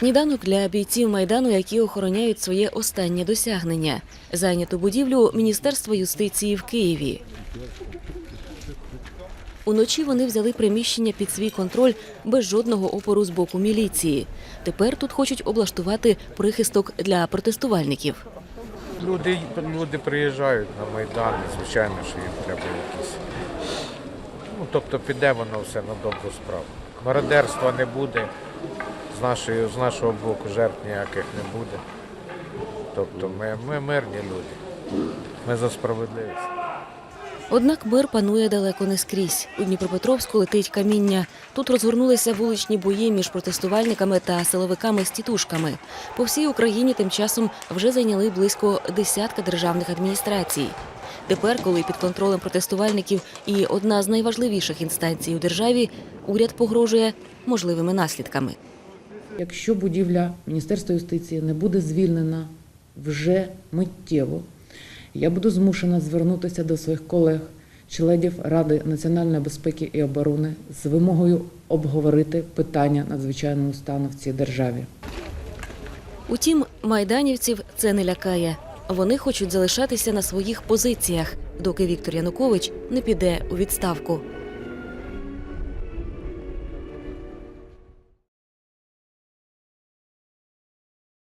Сніданок для бійців майдану, які охороняють своє останнє досягнення зайняту будівлю Міністерства юстиції в Києві. Уночі вони взяли приміщення під свій контроль без жодного опору з боку міліції. Tепер тут хочуть облаштувати прихисток для протестувальників. Люди, люди приїжджають на Майдан, звичайно, що їм треба якісь. Ну, тобто піде воно все на добру справу. Мародерства не буде, з, нашої, з нашого боку жертв ніяких не буде. Тобто ми, ми мирні люди. Ми за справедливість. Однак мир панує далеко не скрізь. У Дніпропетровську летить каміння. Тут розгорнулися вуличні бої між протестувальниками та силовиками з тітушками. По всій Україні тим часом вже зайняли близько десятка державних адміністрацій. Тепер, коли під контролем протестувальників і одна з найважливіших інстанцій у державі, уряд погрожує можливими наслідками. Якщо будівля Міністерства юстиції не буде звільнена вже миттєво, я буду змушена звернутися до своїх колег, членів Ради національної безпеки і оборони з вимогою обговорити питання надзвичайного стану в цій державі. Утім, майданівців це не лякає. Вони хочуть залишатися на своїх позиціях, доки Віктор Янукович не піде у відставку.